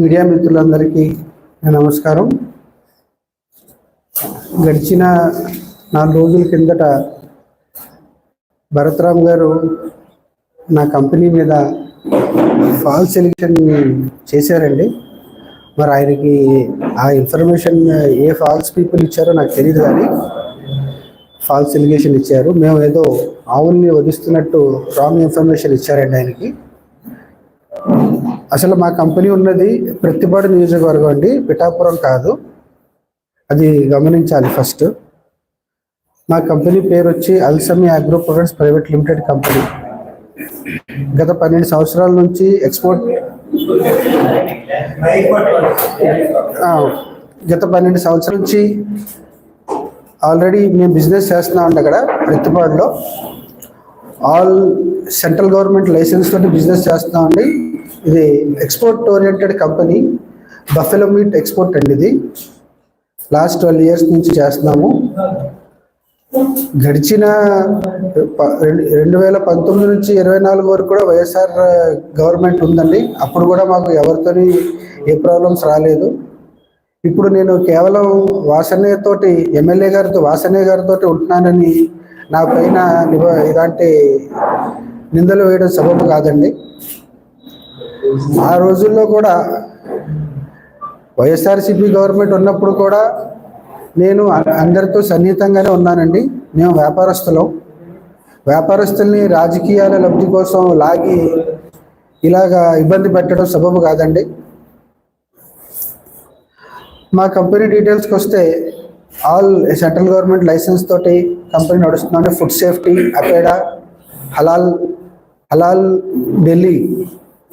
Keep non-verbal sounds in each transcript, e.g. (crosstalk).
Media మిత్రులందరికీ నమస్కారం. గడిచిన నాలుగు రోజుల కిందట భరత్రామ్ గారు నా కంపెనీ మీద ఫాల్స్ ఎలిక్షన్ చేశారండి. మరి ఆయనకి ఆ ఇన్ఫర్మేషన్ ఏ ఫాల్స్ పీపుల్ ఇచ్చారో నాకు తెలియదు కానీ ఫాల్స్ ఎలిగేషన్ ఇచ్చారు. మేము ఏదో ఆవుల్ని వధిస్తున్నట్టు రాంగ్ ఇన్ఫర్మేషన్ ఇచ్చారండి ఆయనకి. అసలు మా కంపెనీ ఉన్నది ప్రతిపాడు నియోజకవర్గం అండి పిఠాపురం కాదు. అది గమనించాలి ఫస్ట్ మా కంపెనీ పేరు వచ్చి Alsami agro products private limited company గత పన్నెండు సంవత్సరాల నుంచి ఎక్స్పోర్ట్ గత పన్నెండు సంవత్సరాల నుంచి ఆల్రెడీ మేము బిజినెస్ చేస్తున్నాం అండి అక్కడ ప్రతిపాడులో. ఆల్ సెంట్రల్ గవర్నమెంట్ లైసెన్స్ తోటి బిజినెస్ చేస్తున్నామండి ఇది export oriented company buffalo meat export అండి ఇది. లాస్ట్ ట్వెల్వ్ ఇయర్స్ నుంచి చేస్తున్నాము. గడిచిన ప- రెండు- రెండు వేల పంతొమ్మిది నుంచి ఇరవై నాలుగు వరకు కూడా వైఎస్ఆర్ గవర్నమెంట్ ఉందండి. అప్పుడు కూడా మాకు ఎవరితోని ఏ ప్రాబ్లమ్స్ రాలేదు. ఇప్పుడు నేను కేవలం వాసనే తోటి ఎమ్మెల్యే గారితో వాసనే గారితో ఉంటున్నానని నా పైన ఇలాంటి నిందలు వేయడం సబబు కాదండి. ఆ రోజుల్లో కూడా వైఎస్ఆర్సీపీ గవర్నమెంట్ ఉన్నప్పుడు కూడా నేను అందరితో సన్నిహితంగానే ఉన్నానండి. మేము వ్యాపారస్తులం. వ్యాపారస్తుల్ని రాజకీయాల లబ్ధి కోసం లాగి ఇలాగా ఇబ్బంది పెట్టడం సబబు కాదండి. మా కంపెనీ డీటెయిల్స్కి వస్తే ఆల్ సెంట్రల్ గవర్నమెంట్ లైసెన్స్ తోటి కంపెనీ నడుస్తుందంటే ఫుడ్ సేఫ్టీ అపేడా హలాల్ హలాల్ Delhi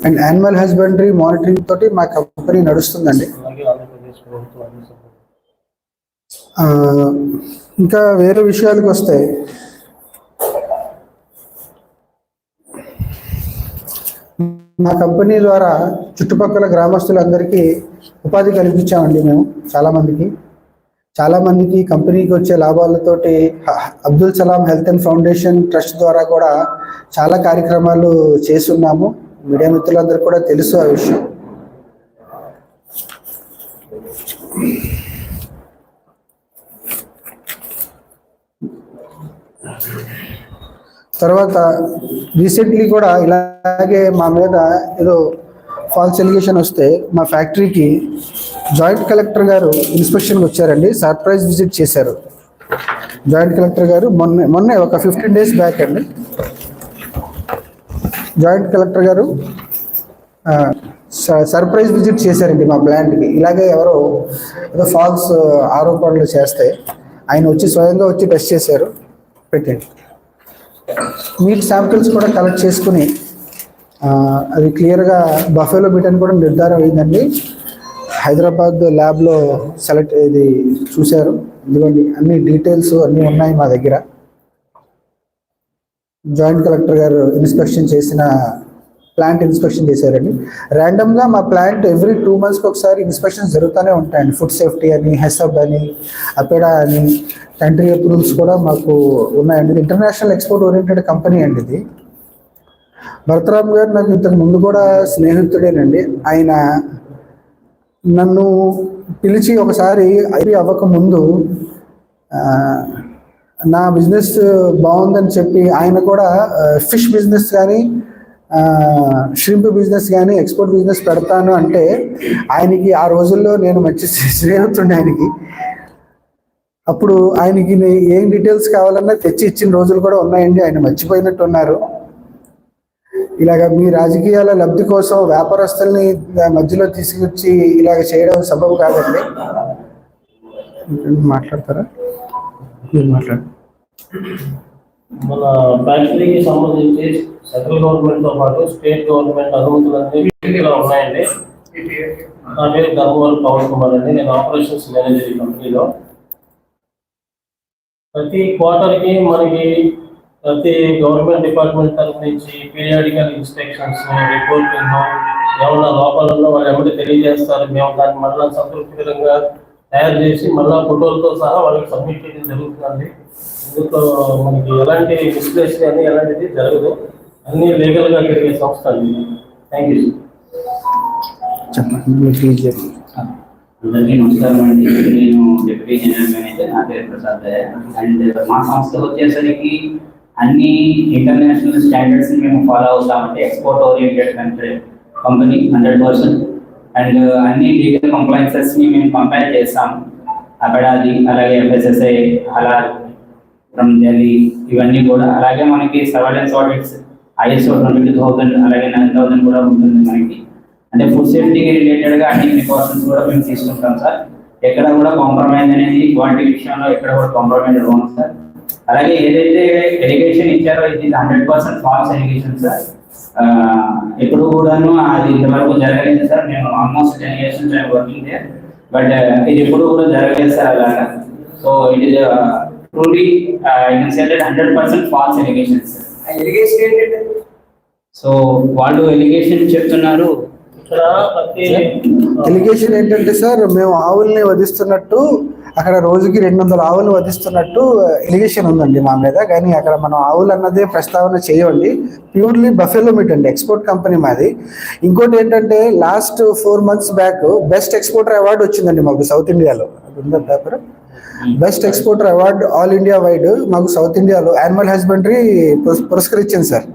and animal husbandry monitoring తోటి మా కంపెనీ నడుస్తుందండి. ఇంకా వేరే విషయాలకు వస్తే మా కంపెనీ ద్వారా చుట్టుపక్కల గ్రామస్తులందరికీ ఉపాధి కల్పించామండి మేము చాలామందికి. చాలామందికి కంపెనీకి వచ్చే లాభాలతోటి Abdul Salam health and foundation trust ద్వారా కూడా చాలా కార్యక్రమాలు చేస్తున్నాము. మీడియా మిత్రులందరూ కూడా తెలుసు ఆ విషయం. తర్వాత రీసెంట్లీ కూడా ఇలాగే మా మీద ఏదో ఫాల్స్ ఎలిగేషన్ వస్తే మా ఫ్యాక్టరీకి జాయింట్ కలెక్టర్ గారు ఇన్స్పెక్షన్కి వచ్చారండి. సర్ప్రైజ్ విజిట్ చేశారు. జాయింట్ కలెక్టర్ గారు మొన్న మొన్నే ఒక ఫిఫ్టీన్ డేస్ బ్యాక్ అండి. జాయింట్ కలెక్టర్ గారు స- సర్ప్రైజ్ విజిట్ చేశారండి మా ప్లాంట్కి. ఇలాగే ఎవరో ఏదో ఫాల్స్ ఆరోపణలు చేస్తే ఆయన వచ్చి స్వయంగా వచ్చి టెస్ట్ చేశారు. పెట్టండి. మీట్ శాంపిల్స్ కూడా కలెక్ట్ చేసుకుని అది క్లియర్గా బఫేలో మీట్ అని కూడా నిర్ధారం అయిందండి. హైదరాబాద్ ల్యాబ్లో సెలెక్ట్ ఇది చూశారు. ఇదిగోండి అన్ని డీటెయిల్స్ అన్నీ ఉన్నాయి మా దగ్గర. జాయింట్ కలెక్టర్ గారు ఇన్స్పెక్షన్ చేసిన ప్లాంట్ ఇన్స్పెక్షన్ చేశారండి. ర్యాండమ్గా మా ప్లాంట్ ఎవ్రీ టూ మంత్స్కి ఒకసారి ఇన్స్పెక్షన్స్ జరుగుతూనే ఉంటాయండి. ఫుడ్ సేఫ్టీ అని హెసబ్ అని అపెడా అని కంట్రీ అప్రూవల్స్ కూడా మాకు ఉన్నాయండి. ఇది ఇంటర్నేషనల్ ఎక్స్పోర్ట్ ఓరియంటెడ్ కంపెనీ అండి ఇది. భరతరామ్ గారు నాకు ఇంతకు ముందు కూడా స్నేహితుడేనండి. ఆయన నన్ను పిలిచి ఒకసారి అవ్వక ముందు నా బిజినెస్ బాగుందని చెప్పి ఆయన కూడా ఫిష్ బిజినెస్ కానీ షింప్ బిజినెస్ కానీ ఎక్స్పోర్ట్ బిజినెస్ పెడతాను అంటే ఆయనకి ఆ రోజుల్లో నేను మంచి (laughs) స్నేహితుడిని ఆయనకి. అప్పుడు ఆయనకి ఏం డీటెయిల్స్ కావాలన్నా తెచ్చి ఇచ్చిన రోజులు కూడా ఉన్నాయండి. ఆయన మర్చిపోయినట్టు ఉన్నారు. ఇలాగ మీ రాజకీయాల లబ్ధి కోసం వ్యాపారస్తుల్ని మధ్యలో తీసుకొచ్చి ఇలాగ చేయడం సబబు కాదండి. మాట్లాడతారా? మీరు మాట్లాడు మన ఫ్యాక్టరీకి సంబంధించి సెంట్రల్ గవర్నమెంట్తో పాటు స్టేట్ గవర్నమెంట్ అనుమతులన్నీ పూర్తిగా ఉన్నాయండి. నా పేరు గంగవల్ పవన్ కుమార్ అండి. నేను ఆపరేషన్స్ మేనేజర్ ఈ కంపెనీలో. ప్రతి క్వార్టర్కి మనకి ప్రతి గవర్నమెంట్ డిపార్ట్మెంట్ తరఫు నుంచి పీరియాడికల్ ఇన్స్పెక్షన్స్ రిపోర్టింగ్ ఏమన్నా లోపాలు ఉన్నా వాళ్ళు ఎవరికి తెలియజేస్తారు? మేము దాన్ని మళ్ళీ సంతృప్తికరంగా తయారు చేసి మళ్ళా ఫోటోలతో సహా వాళ్ళకి సబ్మిట్ చేయడం జరుగుతుందండి. ఇందులో మనకి ఎలాంటి డిస్ప్లేస్ కానీ ఎలాంటిది జరగదు. అన్ని లీగల్గా జరిగే సంస్థ అండి థ్యాంక్ యూ చెప్పండి. అందరికీ నమస్కారం అండి. నేను డిప్యూటీ జనరల్ మేనేజర్ నా పేరు ప్రసాద్. అండ్ మా సంస్థ వచ్చేసరికి అన్ని ఇంటర్నేషనల్ స్టాండర్డ్స్ మేము follow అవుతామంటే export oriented country company hundred percent and అన్ని లీగల్ కంప్లైన్సెస్ని మేము కంపేర్ చేస్తాం అబడాది అలాగే ఎఫ్ఎస్ఎస్ఐ అలా ఫ్రమ్ ఢిల్లీ ఇవన్నీ కూడా అలాగే మనకి surveillance audits ISO twenty thousand అలాగే నైన్ థౌసండ్ కూడా ఉంటుంది మనకి. అంటే ఫుడ్ సేఫ్టీకి రిలేటెడ్గా అన్ని ప్రికాషన్స్ కూడా మేము తీసుకుంటాం సార్. ఎక్కడ కూడా కాంప్రమైజ్ అనేది క్వాలిటీ విషయంలో ఎక్కడ కూడా కాంప్రమైజ్ అవ్వం సార్. అలాగే ఏదైతే ఎడ్యుకేషన్ ఇచ్చారో ఇది hundred percent false allegation sir ఎప్పుడు కూడాను అది ఇంతవరకు జరగలేదు సార్ నేను ఆల్మోస్ట్ టెన్ ఇయర్స్ నుంచి వర్కింగ్ డే బట్ ఇది ఎప్పుడు కూడా జరగలేదు సార్ అలాగా. So it is truly hundred percent false allegations allegation ఏంటంటే? సో వాళ్ళు ఎలిగేషన్ చెప్తున్నారు. ఎలిగేషన్ ఏంటంటే సార్ మేము ఆవుల్ని వధిస్తున్నట్టు అక్కడ రోజుకి రెండు వందల ఆవులు వధిస్తున్నట్టు ఎలిగేషన్ ఉందండి మా మీద. కానీ అక్కడ మనం ఆవులు అన్నదే ప్రస్తావన చేయండి ప్యూర్లీ బఫెలో మీట్ అండి ఎక్స్పోర్ట్ కంపెనీ మాది. ఇంకోటి ఏంటంటే last four months back best exporter award వచ్చిందండి మాకు సౌత్ ఇండియాలో ఉందా paper? Best exporter award all India wide మాకు సౌత్ ఇండియాలో యానిమల్ హస్బెండరీ పురస్కరించింది సార్.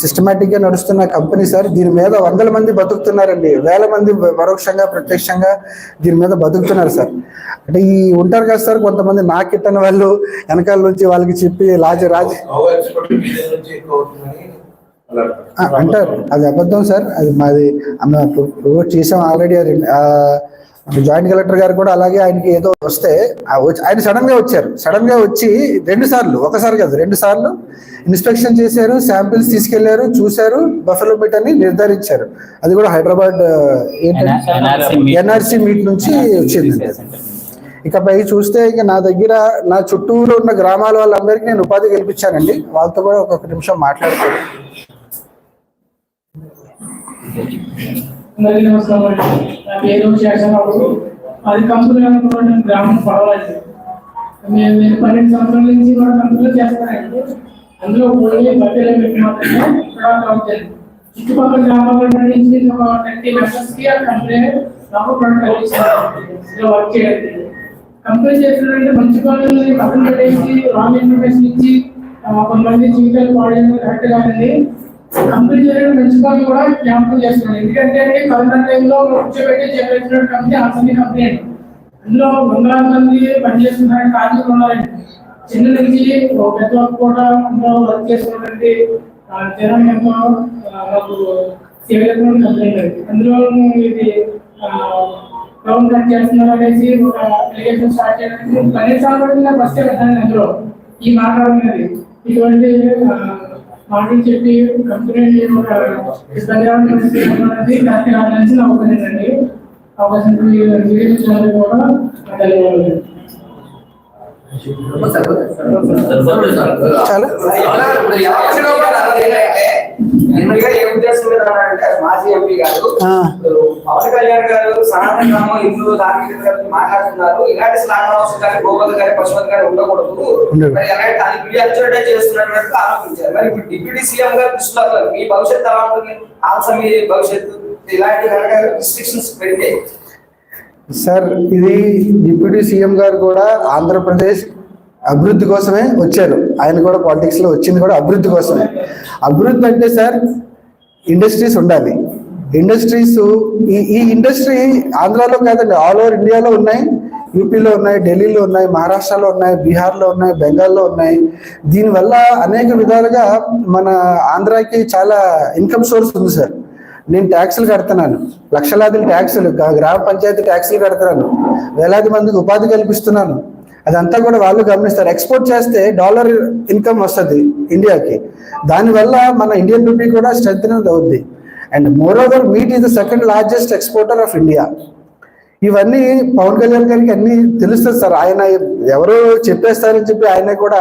సిస్టమేటిక్గా నడుస్తున్న కంపెనీ సార్. దీని మీద వందల మంది బతుకుతున్నారండి. వేల మంది పరోక్షంగా ప్రత్యక్షంగా దీని మీద బతుకుతున్నారు సార్. అంటే ఈ ఉంటారు కదా సార్ కొంతమంది నాకిట్టని వాళ్ళు వెనకాల నుంచి వాళ్ళకి చెప్పి లాజ రాజ ఆ, అంటారు అది అబద్ధం సార్. అది మాది ప్రూవ్ చేసాం ఆల్రెడీ జాయింట్ కలెక్టర్ గారు కూడా అలాగే ఆయనకి ఏదో వస్తే ఆయన సడన్గా వచ్చారు. సడన్గా వచ్చి రెండు సార్లు ఒకసారి కాదు రెండు సార్లు ఇన్స్పెక్షన్ చేశారు శాంపిల్స్ తీసుకెళ్ళారు చూశారు బఫెలో మీట్ అని నిర్ధారించారు. అది కూడా హైదరాబాద్. ఎన్ఆర్సి మీట్ నుంచి వచ్చింది ఇకపై చూస్తే ఇక నా దగ్గర నా చుట్టూరు ఉన్న గ్రామాల వాళ్ళందరికీ నేను ఉపాధి కల్పించానండి. వాళ్ళతో కూడా ఒక్కొక్క నిమిషం మాట్లాడుతాను. అందరికీ నమస్కారం నా పేరు శేషరావు అది కంపెనీ అనుకున్న గ్రామం పడవలేదు మేము నేను పన్నెండు సంవత్సరాల నుంచి కూడా కంపెనీలో చేస్తానండి అందులో ఓన్లీ బట్టలు పెట్టి మాత్రమే ఇక్కడ అవుతుంది చుట్టుపక్కల గ్రామాల నుంచి ఒక థర్టీ మెంబర్స్కి ఆ కంపెనీ నాకు ప్రొడక్ట్ కలిగిస్తారు వర్క్ చేయండి కంపెనీ చేసినటువంటి మంచి పనులని పక్కన పెట్టేసి రాంగ్ ఇన్ఫర్మేషన్ ఇచ్చి కొంతమంది జీవితాలు పాడేది. కరెక్ట్ కాదండి. కంపెనీ చేయడం మంచి పనులు కూడా జ్ఞాపకం చేస్తున్నాను ఎందుకంటే అంటే కరోనా టైంలో కూర్చోబెట్టి చెప్పేసిన కంపెనీ ఆసని కంపెనీ అండి. అందులో వందలాది మంది పనిచేస్తున్న కార్మికులు ఉన్నారండి. చిన్న నుంచి ఒక పెద్ద వరకు కూడా అందులో వర్క్ చేస్తున్నటువంటి జనం మేము మాకు సేవ కంపెనీ అండి అందులో ఇది గ్రౌండ్ కట్ చేస్తున్నారు అనేసి ఒక అప్లికేషన్ స్టార్ట్ చేయడానికి పన్నెండు సంవత్సరాలు ఫస్ట్ పెట్టాను అందులో ఈ మాట్లాడుతున్నది ఇటువంటి మాటలు చెప్పి కంపెనీ ఒక ఇబ్బందిగా ఉన్నది కరెక్ట్ కాదని నా ఒపీనియన్ అండి అవకాశం కూడా ధన్యవాదాలు చాలా ఏ ఉద్దేశం మీద మాజీ ఎంపీ గారు. పవన్ కళ్యాణ్ గారు సనాతన గ్రామం హిందూ ధార్మిక గారు మాట్లాడుతున్నారు. ఇలాంటి స్థానాలు గారి గోపతి గారి పశుపతి గారి ఉండకూడదు. మరి దాన్ని అర్జెంటే చేస్తున్నట్టు ఆరోపించారు. మరి ఇప్పుడు డిప్యూటీ సీఎం గారు దృష్టిలో మీ భవిష్యత్తు ఎలా ఉంటుంది? ఆల్సో మీ భవిష్యత్తు. ఇలాంటి రిస్ట్రిక్షన్స్ పెడితే. సార్ ఇది డిప్యూటీ సీఎం గారు కూడా ఆంధ్రప్రదేశ్ అభివృద్ధి కోసమే వచ్చారు. ఆయన కూడా పాలిటిక్స్లో వచ్చింది కూడా అభివృద్ధి కోసమే. అభివృద్ధి అంటే సార్ ఇండస్ట్రీస్ ఉండాలి. ఇండస్ట్రీస్ ఈ ఈ ఇండస్ట్రీ ఆంధ్రాలో కాదండి ఆల్ ఓవర్ ఇండియాలో ఉన్నాయి యూపీలో ఉన్నాయి ఢిల్లీలో ఉన్నాయి మహారాష్ట్రలో ఉన్నాయి బీహార్లో ఉన్నాయి బెంగాల్లో ఉన్నాయి. దీనివల్ల అనేక విధాలుగా మన ఆంధ్రాకి చాలా ఇన్కమ్ సోర్స్ ఉంది సార్. నేను ట్యాక్సులు కడుతున్నాను. లక్షలాది ట్యాక్సులు గ్రామ పంచాయతీ ట్యాక్సులు కడుతున్నాను. వేలాది మందికి ఉపాధి కల్పిస్తున్నాను. అదంతా కూడా వాళ్ళు గమనిస్తారు. ఎక్స్పోర్ట్ చేస్తే డాలర్ ఇన్కమ్ వస్తుంది ఇండియాకి దానివల్ల మన ఇండియన్ రూపీ కూడా స్ట్రెంత్ అవుద్ది. And more over meat is the second largest exporter of India ఇవన్నీ పవన్ కళ్యాణ్ గారికి అన్ని తెలుస్తుంది సార్. ఆయన ఎవరో చెప్పేస్తారని చెప్పి ఆయన కూడా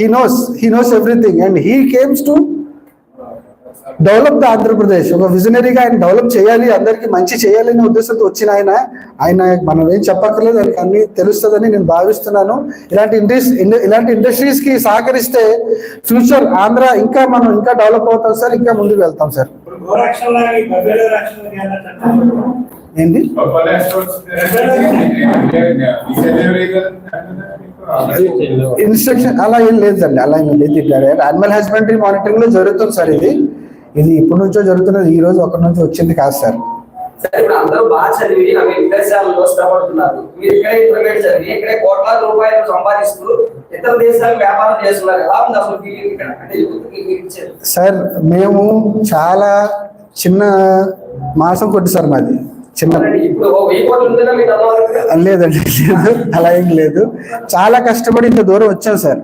he knows he knows everything and he comes to develop the Andhra Pradesh ఒక విజనరీగా ఆయన డెవలప్ చేయాలి అందరికి మంచి చేయాలి అనే ఉద్దేశంతో వచ్చిన ఆయన. ఆయన మనం ఏం చెప్పక్కర్లేదు ఆయనకి అన్ని తెలుస్తుందని నేను భావిస్తున్నాను. ఇలాంటి ఇండస్ ఇలాంటి ఇండస్ట్రీస్కి సహకరిస్తే ఫ్యూచర్ ఆంధ్ర ఇంకా మనం ఇంకా డెవలప్ అవుతాం సార్ ఇంకా ముందుకు వెళ్తాం సార్. ఏంటి ఇన్స్ట్రక్షన్ అలా ఏం లేదండి అలా ఏం లేదు. యానిమల్ హస్బెండరీ మానిటరింగ్లో జరుగుతుంది సార్ ఇది. ఇది ఇప్పటి నుంచో జరుగుతున్నది ఈ రోజు ఒకటి నుంచి వచ్చింది కాదు సార్. సరే ఇప్పుడు అందరూ బాగా చదివి అవి విదేశాల్లో శ్రమపడుతున్నారు మీరు ఇక్కడే ఇంటర్మీడియట్ చదివి ఇక్కడే కోట్లాది రూపాయలు సంపాదిస్తూ ఇతర దేశాలకు వ్యాపారం చేస్తున్నారు. ఎలా ఉంది అసలు ఫీలింగ్ ఇక్కడ? అంటే యూత్కి మీరు ఇచ్చేది? సార్ మేము చాలా చిన్న మాసం కొట్టి సార్ మాది. చిన్న లేదండి లేదు. అలా ఏం లేదు. చాలా కష్టపడి ఇంత దూరం వచ్చాం సార్.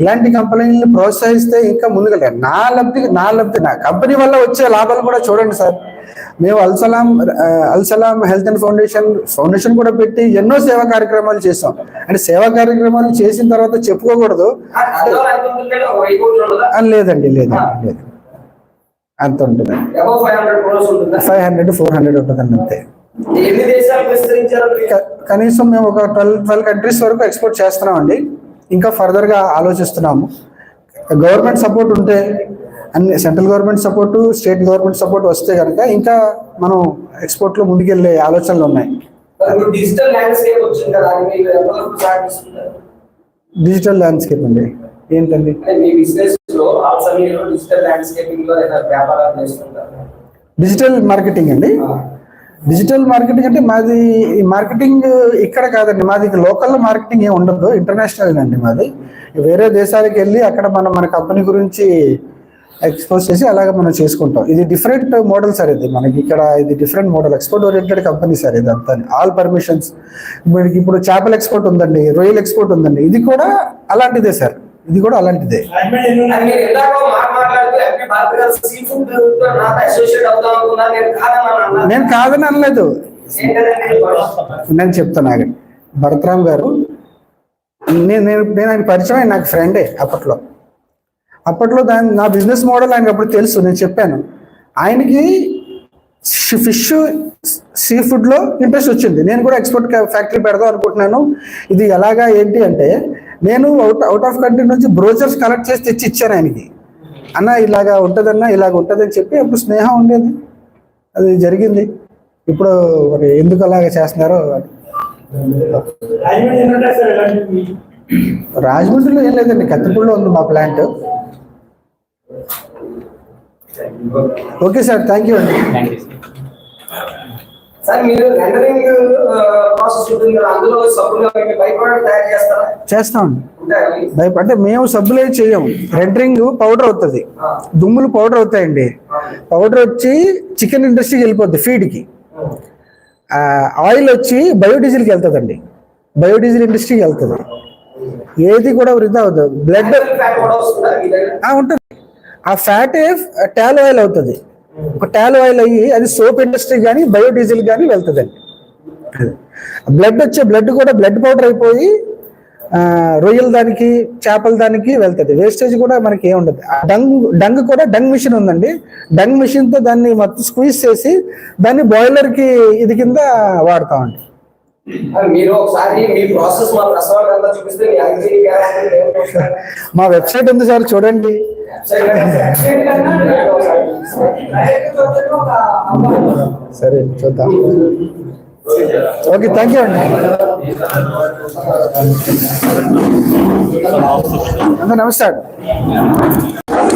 ఇలాంటి కంపెనీలను ప్రోత్సహిస్తే ఇంకా ముందుకెళ్ళాం నా లబ్ధి నా లబ్ధి నా కంపెనీ వల్ల వచ్చే లాభాలు కూడా చూడండి సార్. మేము Alsalam Alsalam health and foundation foundation కూడా పెట్టి ఎన్నో సేవా కార్యక్రమాలు చేసాం అంటే సేవా కార్యక్రమాలు చేసిన తర్వాత చెప్పుకోకూడదు. లేదండి లేదండి లేదు. అంత ఉంటుంది. ఫైవ్ హండ్రెడ్ ఫోర్ హండ్రెడ్ ఉంటుందండి అంతే. కనీసం మేము ఒక ట్వెల్వ్ ట్వెల్వ్ కంట్రీస్ వరకు ఎక్స్పోర్ట్ చేస్తున్నామండి. ఇంకా ఫర్దర్గా ఆలోచిస్తున్నాము. గవర్నమెంట్ సపోర్ట్ ఉంటే అన్ని central government support state government support వస్తే కనుక ఇంకా మనం ఎక్స్పోర్ట్లో ముందుకెళ్ళే ఆలోచనలు ఉన్నాయి. డిజిటల్ ల్యాండ్స్కేప్ వచ్చింది కదా డిజిటల్ ల్యాండ్స్కేప్ అండి. ఏంటండి? డిజిటల్ మార్కెటింగ్ అండి. డిజిటల్ మార్కెటింగ్ అంటే మాది ఈ మార్కెటింగ్ ఇక్కడ కాదండి మాది లోకల్ మార్కెటింగ్ ఏమి ఉండదు ఇంటర్నేషనల్ అండి మాది వేరే దేశాలకు వెళ్ళి అక్కడ మనం మన కంపెనీ గురించి ఎక్స్పోజ్ చేసి అలాగే మనం చేసుకుంటాం ఇది డిఫరెంట్ మోడల్ సార్ ఇది మనకి ఇక్కడ ఇది different model export oriented company sir ఇది అంతా ఆల్ పర్మిషన్స్ మనకి ఇప్పుడు చేపల ఎక్స్పోర్ట్ ఉందండి రొయ్యల ఎక్స్పోర్ట్ ఉందండి ఇది కూడా అలాంటిదే సార్ ఇది కూడా అలాంటిదే ఎంపీ భారత్ గారు సీ ఫుడ్తో అసోసియేట్ నేను కాదని అన్నాను నేను కాదని అనలేదు నేను చెప్తాను ఆగండి భరతరామ్ గారు నేను నేను నేను ఆయన పరిచయం నాకు ఫ్రెండే అప్పట్లో. అప్పట్లో దాని నా బిజినెస్ మోడల్ ఆయనకి అప్పుడు తెలుసు నేను చెప్పాను. ఆయనకి ఫిష్ సీ ఫుడ్లో ఇంట్రెస్ట్ వచ్చింది. నేను కూడా ఎక్స్పోర్ట్ ఫ్యాక్టరీ పెడదాం అనుకుంటున్నాను. ఇది ఎలాగా ఏంటి అంటే నేను అవుట్ అవుట్ ఆఫ్ కంట్రీ నుంచి బ్రోచర్స్ కలెక్ట్ చేసి తెచ్చి ఇచ్చాను ఆయనకి. అన్న ఇలాగా ఉంటుందన్నా ఇలాగ ఉంటుందని చెప్పి అప్పుడు స్నేహం ఉండేది. అది జరిగింది. ఇప్పుడు మరి ఎందుకు అలాగ చేస్తున్నారో అది. రాజమండ్రిలో ఏం లేదండి కత్తిపూడిలో ఉంది మా plant. Okay sir thank you అండి. థ్యాంక్ యూ సార్ సార్ మీరు రెండరింగ్ ప్రాసెస్ ఉంటుంది కదా అందులో సబ్బులు బై ప్రోడక్ట్ తయారు చేస్తారా? చేస్తామండి. అంటే మేము సబ్బులే చేయము రెండరింగ్ పౌడర్ అవుతుంది. దుమ్ములు పౌడర్ అవుతాయండి. పౌడర్ వచ్చి చికెన్ ఇండస్ట్రీకి వెళ్ళిపోద్ది ఫీడ్కి ఆయిల్ వచ్చి బయోడీజిల్కి వెళ్తుందండి. బయోడీజిల్ ఇండస్ట్రీకి వెళ్తుంది. ఏది కూడా వృధా అవుతుంది బ్లడ్ ఉంటుంది. ఆ ఫ్యాట్ టాల్ ఆయిల్ అవుతుంది. ఒక టాల్ ఆయిల్ అయ్యి అది సోప్ ఇండస్ట్రీ కానీ బయోడీజిల్ కానీ వెళ్తుందండి. బ్లడ్ వచ్చే బ్లడ్ కూడా బ్లడ్ పౌడర్ అయిపోయి రొయ్యల దానికి చేపల దానికి వెళ్తుంది. వేస్టేజ్ కూడా మనకి ఏం ఉండదు ఆ డంగ్ డంగ్ కూడా డంగ్ మిషన్ ఉందండి. డంగ్ మిషన్తో దాన్ని మొత్తం స్క్వీజ్ చేసి దాన్ని బాయిలర్కి ఇది కింద వాడతామండి. మా వెబ్సైట్ ఉంది సార్ చూడండి. సరే చూద్దాం. ఓకే థ్యాంక్ యూ అండి. నమస్తే అండి.